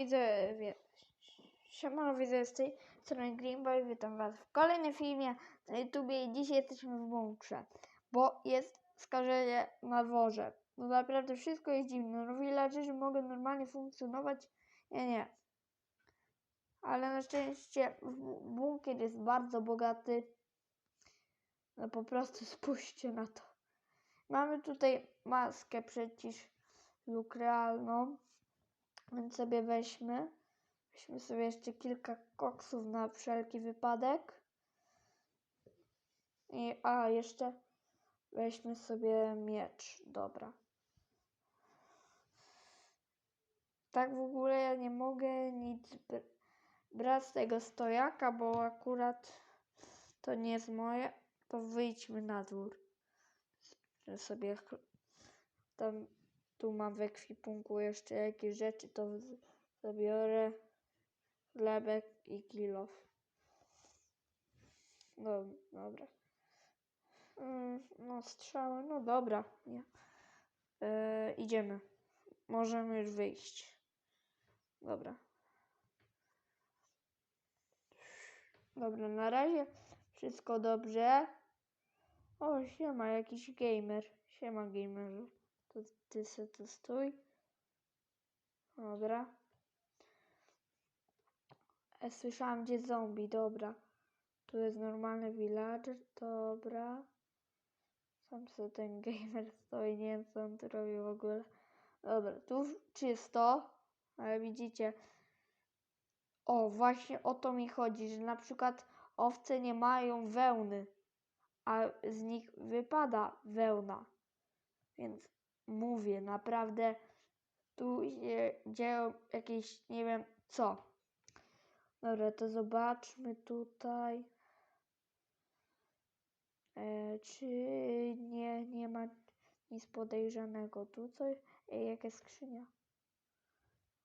widzowie, siemano widzowie z tej strony Greenboy, witam was w kolejnym filmie na YouTubie i dzisiaj jesteśmy w bunkrze, bo jest skażenie na dworze. No naprawdę wszystko jest dziwne, no villagerzy mogą normalnie funkcjonować, nie, nie. Ale na szczęście bunkier jest bardzo bogaty. No po prostu spójrzcie na to. Mamy tutaj maskę przeciwlukrealną. Więc sobie weźmy. Weźmy sobie jeszcze kilka koksów na wszelki wypadek. I, a, jeszcze weźmy sobie miecz. Dobra. Tak w ogóle ja nie mogę nic br- brać z tego stojaka, bo akurat to nie jest moje. To wyjdźmy na dwór. Że sobie tam tu mam w ekwipunku jeszcze jakieś rzeczy, to zabiorę chlebek i kilof. No, dobra. Mm, No, strzały, no dobra, nie. E, idziemy. Możemy już wyjść. Dobra. Dobra, na razie wszystko dobrze. O, siema, jakiś gamer. Siema, gamerze. To ty se tu stój. Dobra. E, słyszałam gdzie zombie, dobra. Tu jest normalny villager, dobra. Sam sobie ten gamer stoi, nie wiem co on tu robi w ogóle. Dobra, tu czysto, ale widzicie. O, właśnie o to mi chodzi, że na przykład owce nie mają wełny, a z nich wypada wełna. Więc mówię, naprawdę tu się dzieją jakieś, nie wiem co. Dobra, to zobaczmy tutaj. E, czy nie, nie ma nic podejrzanego. Tu coś, Ej, jaka skrzynia.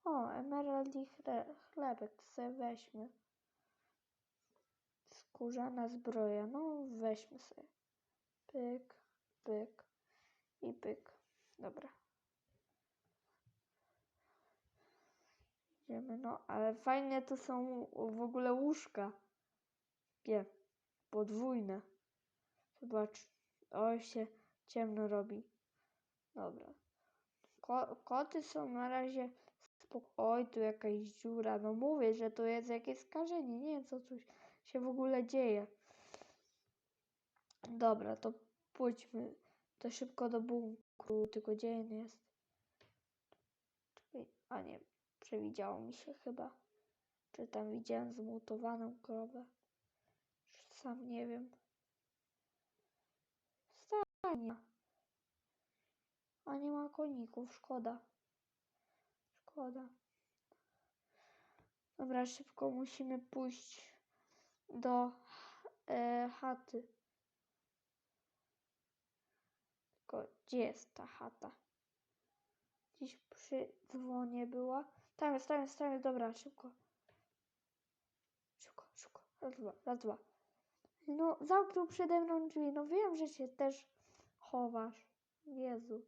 O, emerald i chle, chlebek se weźmy. Skórzana zbroja, no weźmy sobie. Pyk, pyk i pyk. Dobra. Idziemy, no, ale fajne to są w ogóle łóżka. Nie, podwójne. Zobacz, o się ciemno robi. Dobra. Ko koty są na razie Oj, tu jakaś dziura. No mówię, że to jest jakieś skażenie. Nie wiem, co tu się w ogóle dzieje. Dobra, to pójdźmy. To szybko do bunkru. Tylko gdzie on jest? A nie, przewidziało mi się chyba. Czy tam widziałem zmutowaną krowę? Sam nie wiem. Stania. A nie ma koników, szkoda. Szkoda. Dobra, szybko musimy pójść do e, chaty. Gdzie jest ta chata? Gdzieś przy dzwonie była. Tam jest, tam jest, tam jest. Dobra, szybko. Szybko, szybko. Raz, dwa, raz, dwa. No, zamknął przede mną drzwi. No wiem, że się też chowasz. Jezu.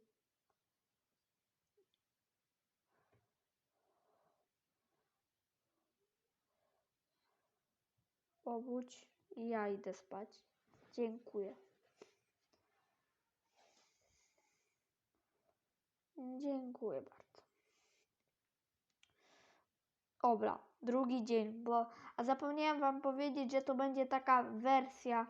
Obudź i ja idę spać. Dziękuję. Dziękuję bardzo. Dobra, drugi dzień, bo a zapomniałem wam powiedzieć, że to będzie taka wersja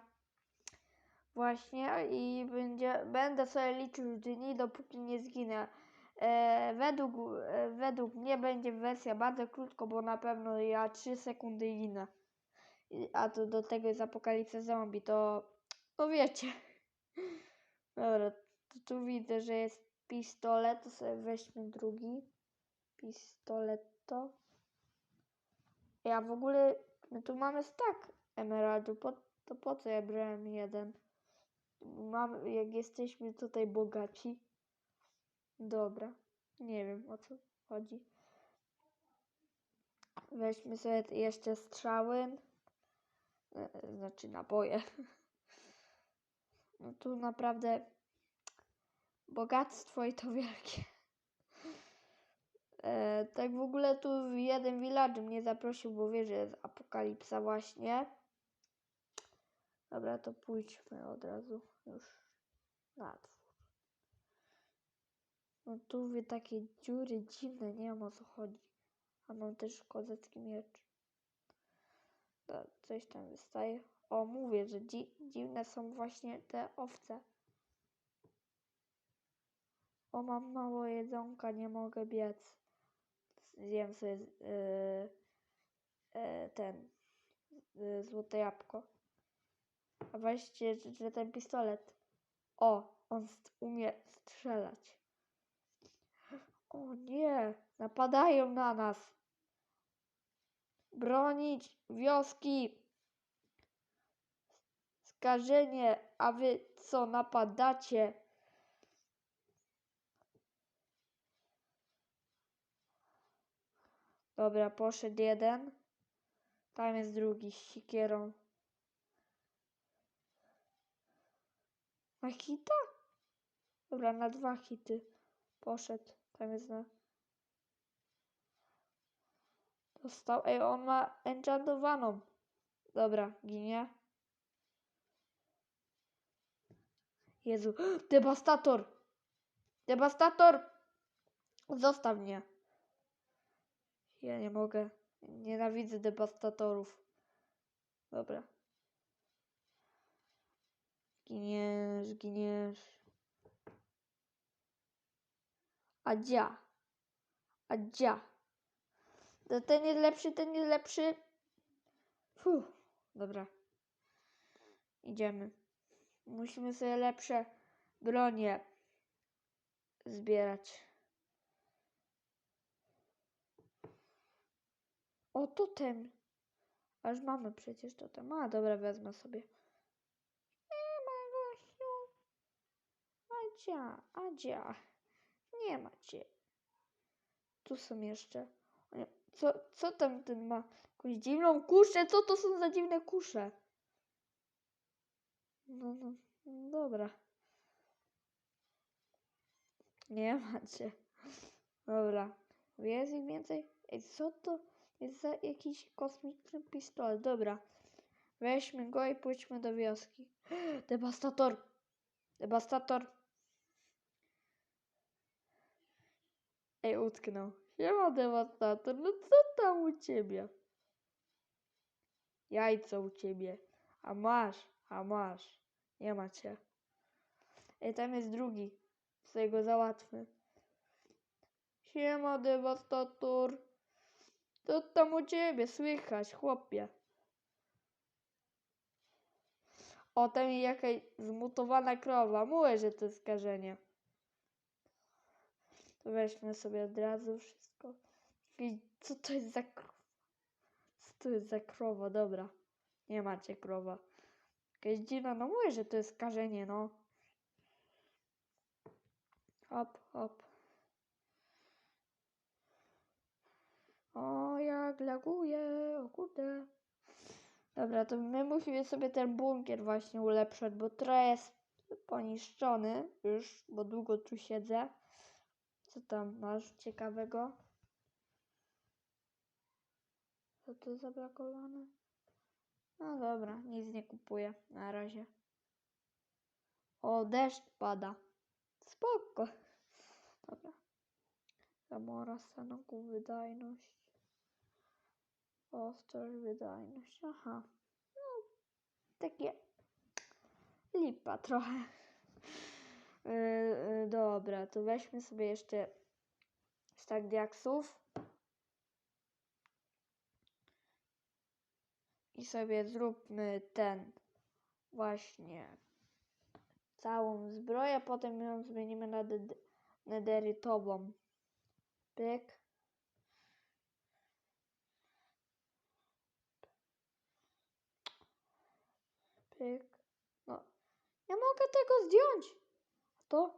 właśnie i będzie, będę sobie liczył dni, dopóki nie zginę. E, według, e, według mnie będzie wersja bardzo krótko, bo na pewno ja 3 sekundy ginę. A to do tego jest apokalipsa zombie, to no wiecie. Dobra, to tu widzę, że jest pistolet, to sobie weźmy drugi. Pistoletto. Ja w ogóle, my tu mamy stack emeraldu, po, to po co ja brałem jeden? Mam, jak jesteśmy tutaj bogaci. Dobra, nie wiem o co chodzi. Weźmy sobie jeszcze strzały. E, Znaczy naboje. No tu naprawdę bogactwo i to wielkie. E, tak w ogóle tu jeden villager mnie zaprosił, bo wie, że jest apokalipsa właśnie. Dobra, to pójdźmy od razu już na dwór. No tu wie takie dziury dziwne, nie wiem o co chodzi. A mam też kozacki miecz. No, coś tam wystaje. O, mówię, że dzi dziwne są właśnie te owce. O, mam mało jedzonka, nie mogę biec. Zjem sobie yy, yy, ten yy, złote jabłko. A weźcie, że, że ten pistolet. O, on st- umie strzelać. O nie, napadają na nas. Bronić wioski. Skażenie, a wy co napadacie? Dobra, poszedł jeden. Tam jest drugi z sikierą. Na hita? Dobra, na dwa hity. Poszedł. Tam jest na... Dostał. Ej, on ma enchantowaną. Dobra, ginie. Jezu. Devastator! Devastator! Zostaw mnie. Ja nie mogę. Nienawidzę devastatorów. Dobra. Giniesz, giniesz. A dzia. A dzia. To ten jest lepszy, ten jest lepszy. Fuh. Dobra. Idziemy. Musimy sobie lepsze bronie zbierać. O, totem. Aż mamy przecież totem. A, dobra, wezmę sobie. Nie ma gościu. Adzia, Adzia. Nie ma cię. Tu są jeszcze. Co, co tam ten ma? Jakąś dziwną kuszę? Co to są za dziwne kusze? No, no dobra. Nie macie. Dobra. Jest ich więcej? Ej, co to jest za jakiś kosmiczny pistolet? Dobra. Weźmy go i pójdźmy do wioski. Devastator! Devastator! Ej, utknął. Siema, Devastator. No co tam u ciebie? Jajco u ciebie. A masz, a masz. Nie macie. Ej, tam jest drugi. Sobie go załatwmy. Siema, Devastator. Co tam u ciebie słychać, chłopie? O, tam jakaś zmutowana krowa. Mówię, że to jest skażenie. To weźmy sobie od razu wszystko. I co to jest za krowa? Co to jest za krowa? Dobra. Nie macie krowa. Jakaś dziwna, no mówię, że to jest skażenie, no. Hop, hop. O, jak laguje, o kurde. Dobra, to my musimy sobie ten bunkier właśnie ulepszać, bo trochę jest poniszczony już, bo długo tu siedzę. Co tam masz ciekawego? Co to zabrakowane? No dobra, nic nie kupuję na razie. O, deszcz pada. Spoko. Dobra. Zamora stanoku wydajność. Ostrość, wydajność. Aha. No, takie lipa trochę. Yy, yy, dobra, to weźmy sobie jeszcze stack diaksów. I sobie zróbmy ten właśnie całą zbroję, potem ją zmienimy na nederytową. Pyk. Pyk. No. Nie mogę tego zdjąć. To?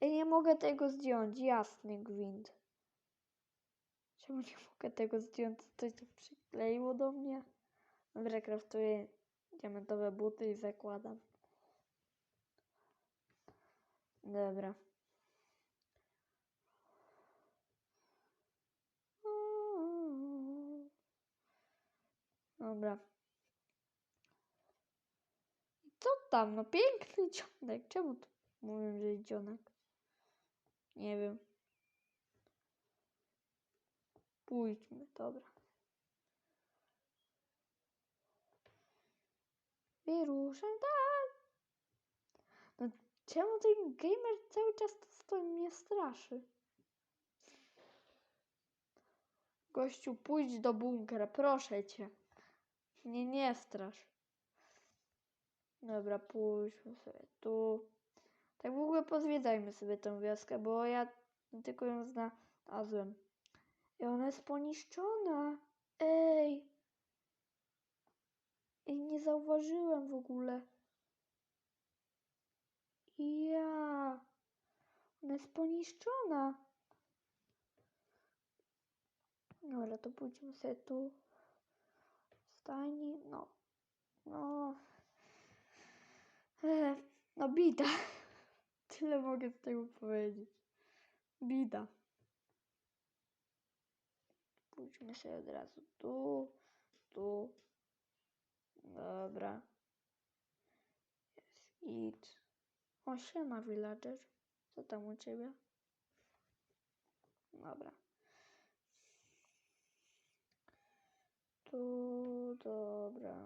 Ja nie mogę tego zdjąć. Jasny gwint. Czemu nie mogę tego zdjąć? Coś to przykleiło do mnie. Dobra, kraftuję diamentowe buty i zakładam. Dobra. Dobra. Co tam? No piękny dzionek. Czemu tu mówią, że dzionek? Nie wiem. Pójdźmy, dobra. Wyruszam tak. No czemu ten gamer cały czas tu stoi mnie straszy? Gościu, pójdź do bunkra, proszę cię. Nie, nie strasz. Dobra, pójdźmy sobie tu. Tak w ogóle pozwiedzajmy sobie tę wioskę, bo ja tylko ją znalazłem. I ona jest poniszczona. Ej. I nie zauważyłem w ogóle. Ja. Ona jest poniszczona. Dobra, to pójdźmy sobie tu. Stajni, no. No. No bida. Tyle mogę z tego powiedzieć. Bida. Pójdźmy sobie od razu tu, tu. Dobra. Jest git. O, siema villager. Co tam u ciebie? Dobra. Tu, dobra.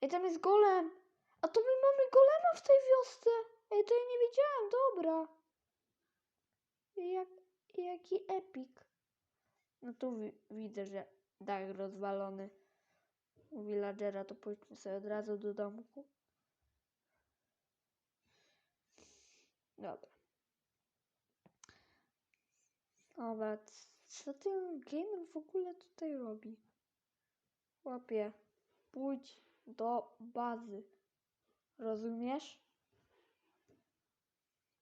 I tam jest golem. A to my mamy golema w tej wiosce. Ej, to ja nie wiedziałem, dobra. Jak, jaki epik. No tu wi- widzę, że dach rozwalony u villagera, to pójdźmy sobie od razu do domku. Dobra. Dobra, co ten gamer w ogóle tutaj robi? Chłopie, pójdź do bazy. Rozumiesz?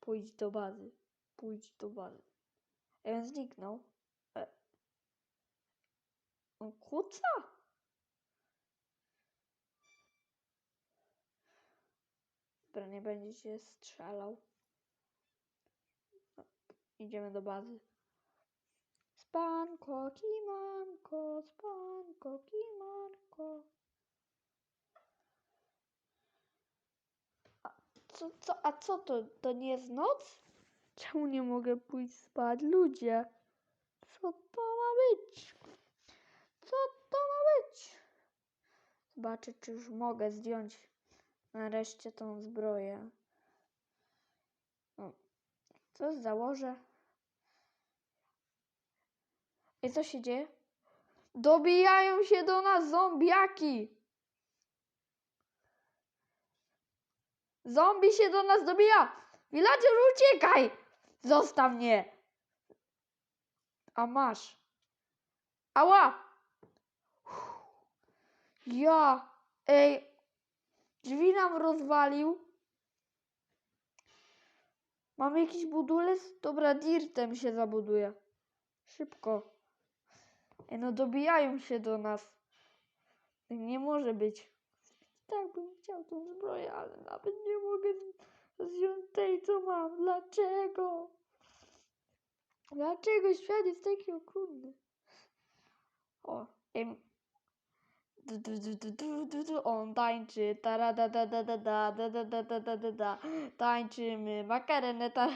Pójdź do bazy. Pójdź do bazy. Ej, on zniknął. E. On kuca? Dobra, nie będzie się strzelał. No, Idziemy do bazy. Spanko, kimanko, spanko, kimanko. Co, co, a co to? To nie jest noc? Czemu nie mogę pójść spać? Ludzie, co to ma być? Co to ma być? Zobaczę, czy już mogę zdjąć nareszcie tą zbroję. Co założę? I co się dzieje? Dobijają się do nas zombiaki! Zombie się do nas dobija! Villager, uciekaj! Zostaw mnie! A masz. Ała! Ja! Ej! Drzwi nam rozwalił. Mamy jakiś budulec? Dobra, dirtem się zabuduje. Szybko. Ej, no dobijają się do nas. Nie może być. Tak bym chciał tą zbroję, ale nawet nie mogę zdjąć tej, co mam. Dlaczego? Dlaczego świat jest taki okrutny? O, ej. Du, du, du, du, du, du, du. On tańczy, tara da da da da da da da da da da da da tańczymy, makarenę ta...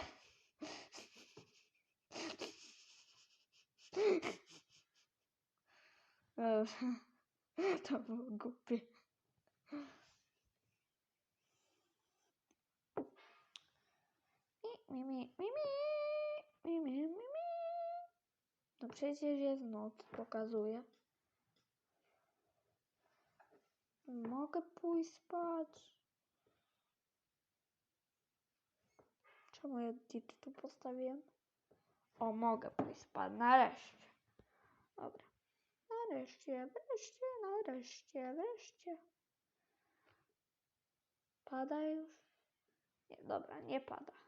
To było głupie. Przecież jest noc, pokazuje. Mogę pójść spać. Czemu ja dit tu postawiłem? O, mogę pójść spać. Nareszcie. Dobra. Nareszcie, wreszcie, nareszcie, wreszcie. Pada już? Nie, dobra, nie pada.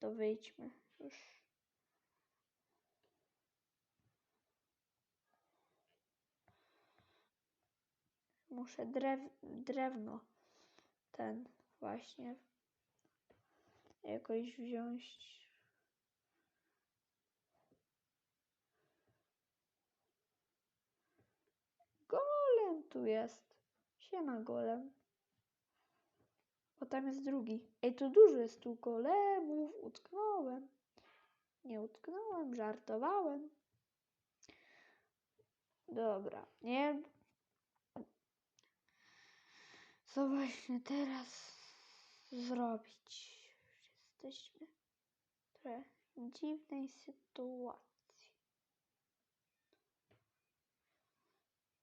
To wyjdźmy już. Muszę drew drewno ten właśnie jakoś wziąć. Golem tu jest. Siema golem. O, tam jest drugi. Ej, tu dużo jest tu golemów. Utknąłem. Nie utknąłem, żartowałem. Dobra, nie. Co właśnie teraz zrobić? Jesteśmy w trochę dziwnej sytuacji.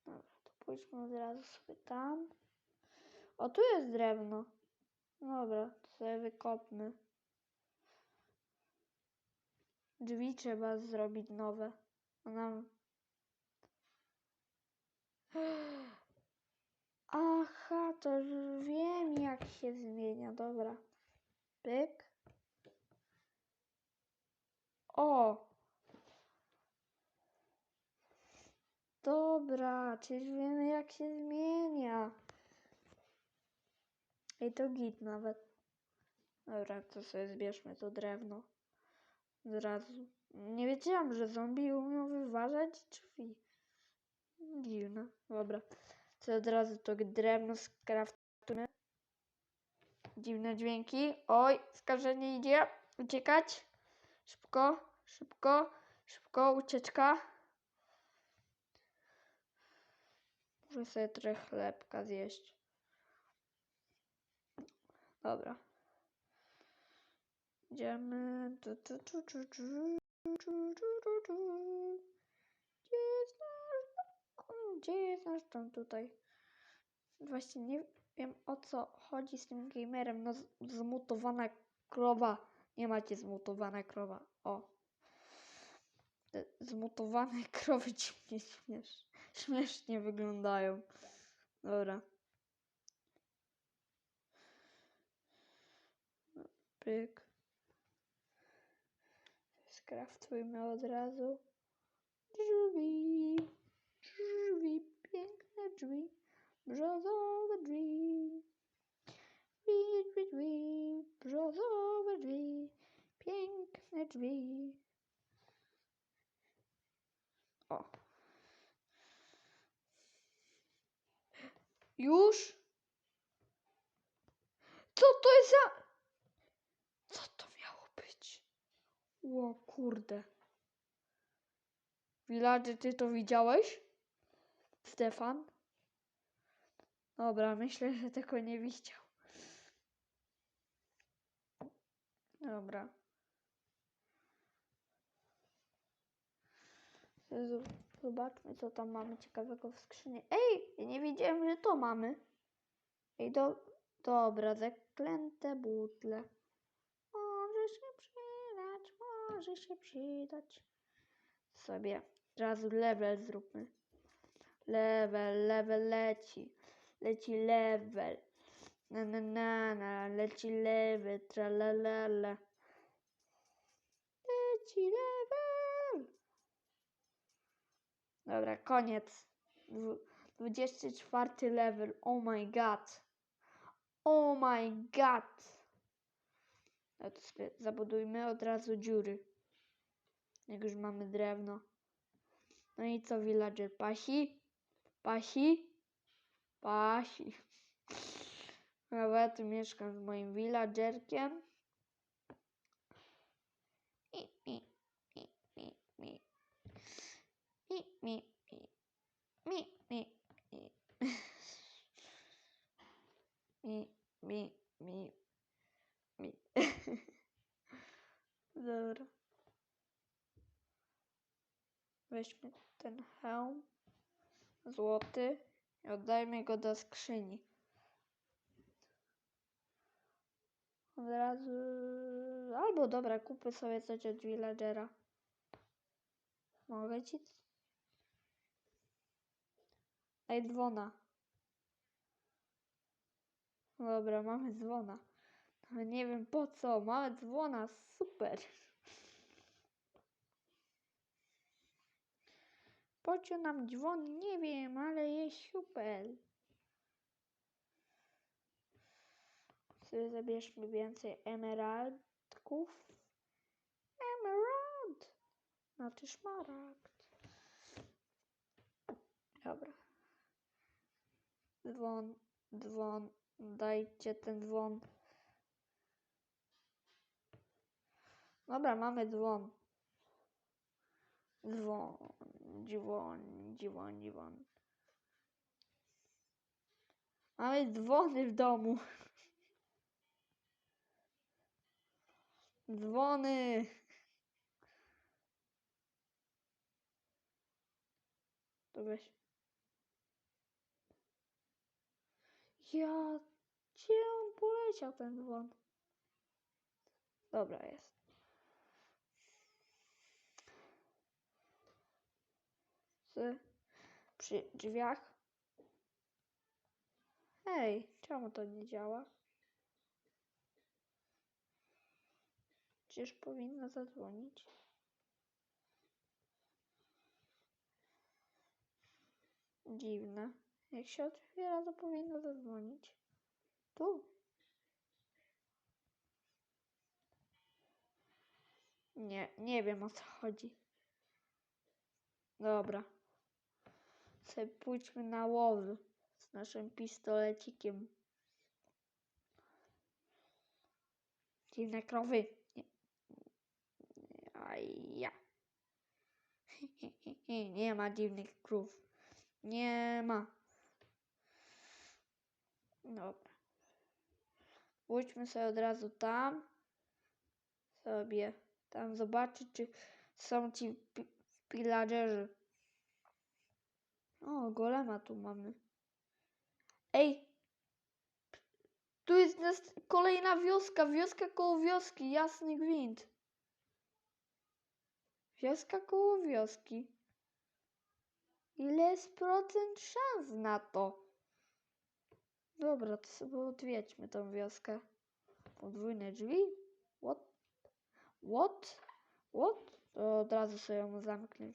Dobra, to pójdźmy od razu sobie tam. O, tu jest drewno. Dobra, to sobie wykopmy. Drzwi trzeba zrobić nowe. A nam... Aha, to już wiem jak się zmienia. Dobra. Pyk. O! Dobra, czyli wiemy jak się zmienia. I to git nawet. Dobra, to sobie zbierzmy to drewno. Od razu. Nie wiedziałam, że zombie umią wyważać drzwi. Dziwne. Dobra. To od razu to drewno skraftujemy. Dziwne dźwięki. Oj, skażenie idzie. Uciekać. Szybko, szybko, szybko, ucieczka. Muszę sobie trochę chlebka zjeść. Dobra. Idziemy. Gdzie jest nasz? Gdzie jest nasz dom tutaj? Właśnie nie wiem o co chodzi z tym gamerem. No zmutowana krowa. Nie macie zmutowana krowa. O. Zmutowane krowy ci mnie śmiesz. śmiesznie wyglądają. Dobra. Pyk. Skraftujmy od razu. Drzwi. Drzwi. Piękne drzwi. Brzozowe drzwi. Drzwi, drzwi, drzwi. Brzozowe drzwi. Piękne drzwi. O. Już? Co to jest za... Co to miało być? O kurde. Villager, ty to widziałeś? Stefan? Dobra, myślę, że tego nie widział. Dobra. Zobaczmy, co tam mamy ciekawego w skrzyni. Ej, ja nie wiedziałem, że to mamy. Ej, do... dobra, zaklęte butle. Może się przydać. Sobie razu level zróbmy. Level, level leci. Leci level. Na na na na, leci level, tra la la la. Leci level. Dobra, koniec. Dwu- 24 level. Oh my god. Oh my god. No to sobie zabudujmy od razu dziury. Jak już mamy drewno. No i co, villager? Pasi? Pasi? Pasi. Dobra, ja tu mieszkam z moim villagerkiem. I, mi, mi, mi, mi. Mi, mi, mi, mi, mi, mi. Mi, mi, mi, mi. Weźmy ten hełm złoty i oddajmy go do skrzyni. Od razu. Albo dobra, kupię sobie coś od villagera. Mogę ci? Ej, dzwona. Dobra, mamy dzwona. Nie wiem po co. Mamy dzwona, super. Po co nam dzwon? Nie wiem, ale jest super. Sobie zabierzmy więcej emeraldków. Emerald! Znaczy szmaragd. Dobra. dzwon, dzwon, dajcie ten dzwon. Dobra, mamy dzwon. Dzwon, dzwon, dzwon, dzwon. Mamy dzwony w domu. Dzwony. To weź. Ja, gdzie on poleciał ten dzwon? Dobra, jest. Przy drzwiach. Hej, czemu to nie działa? Przecież powinno zadzwonić. Dziwne. Jak się otwiera, to powinno zadzwonić. Tu. Nie, nie wiem o co chodzi. Dobra. Sobie pójdźmy na łowy z naszym pistolecikiem. Dziwne krowy. Nie. A ja. Nie ma dziwnych krów. Nie ma. Dobra. Pójdźmy sobie od razu tam. Sobie tam zobaczyć, czy są ci pi- pillagerzy. O, golema tu mamy. Ej! Tu jest kolejna wioska, wioska koło wioski, jasny gwint. Wioska koło wioski. Ile jest procent szans na to? Dobra, to sobie odwiedźmy tą wioskę. Podwójne drzwi? What? What? What? To od razu sobie ją zamknę.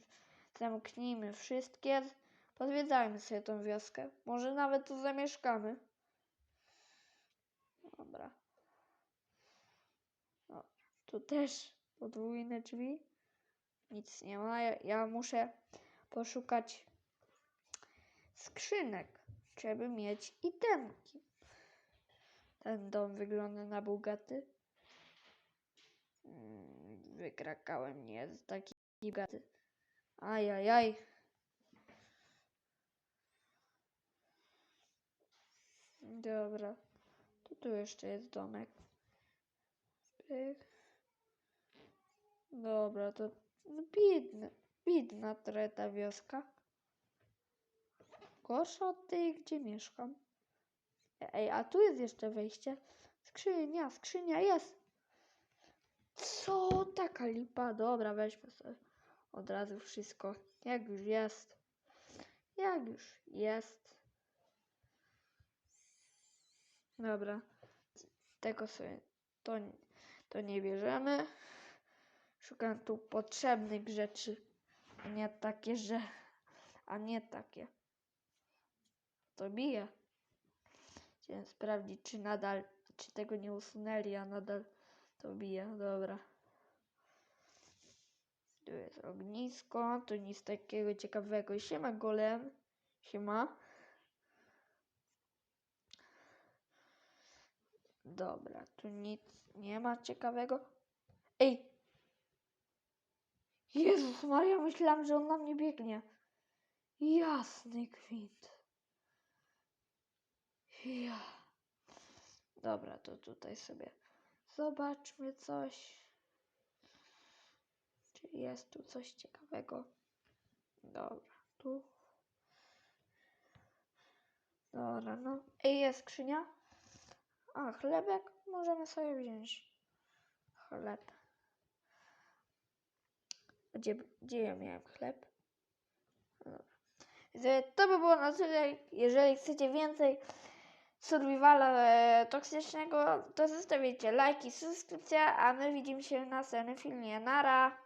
Zamknijmy wszystkie. Podwiedzajmy sobie tą wioskę. Może nawet tu zamieszkamy. Dobra. Dobra. Tu też podwójne drzwi. Nic nie ma. Ja, ja muszę poszukać skrzynek, żeby mieć itemki. Ten dom wygląda na bogaty. Mm, Wykrakałem, nie jest taki bogaty. Ajajaj. Dobra. To tu jeszcze jest domek. Dobra, to bidna, bidna trochę ta wioska. Gorsza od tej, gdzie mieszkam. Ej, a tu jest jeszcze wejście. Skrzynia, skrzynia jest. Co? Taka lipa. Dobra, weźmy sobie od razu wszystko. Jak już jest. Jak już jest. Dobra. Tego sobie to, to nie bierzemy. Szukam tu potrzebnych rzeczy. A nie takie, że... A nie takie. To bije. Chciałem sprawdzić, czy nadal, czy tego nie usunęli, a nadal to bije. Dobra. Tu jest ognisko, tu nic takiego ciekawego. Siema golem. Siema. Dobra, tu nic nie ma ciekawego. Ej! Jezus Maria, myślałam, że on na mnie biegnie. Jasny gwint. Ja. Dobra, to tutaj sobie zobaczmy coś. Czy jest tu coś ciekawego? Dobra, tu. Dobra, no. Ej, jest skrzynia. A, chlebek możemy sobie wziąć. Chleb. Gdzie, gdzie ja miałem chleb? No. Więc To by było na tyle. Jeżeli chcecie więcej survivala e, toksycznego, to zostawicie lajki, subskrypcja, a my widzimy się w następnym filmie. Nara!